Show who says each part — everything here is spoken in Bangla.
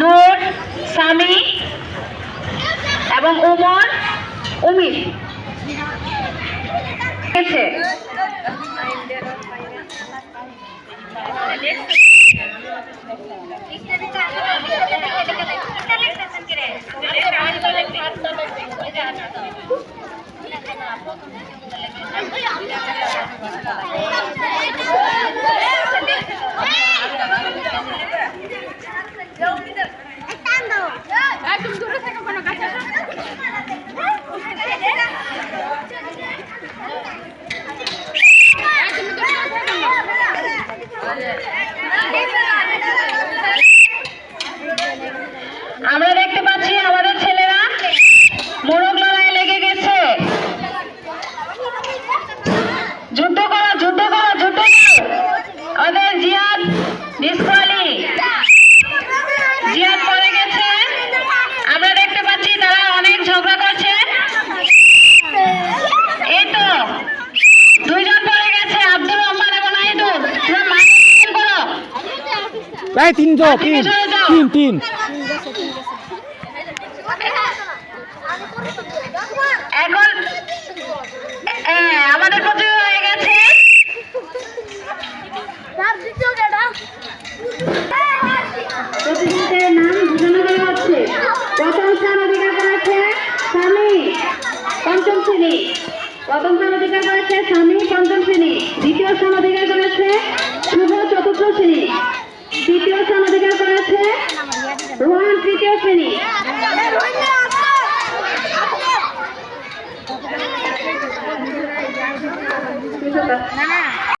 Speaker 1: নূর সামি এবং উমর উমির। গেছে এই
Speaker 2: তিনজন তিন তিন তিন।
Speaker 1: এখন হ্যাঁ, আমাদের হয়ে গেছে। নাম ঘোষণা করা হচ্ছে। প্রথম স্থান অধিকার করেছে স্বামী পঞ্চম শ্রেণি। প্রথম স্থান অধিকার করেছে স্বামী পঞ্চম শ্রেণি। দ্বিতীয় স্থান অধিকার করেছে Mặt.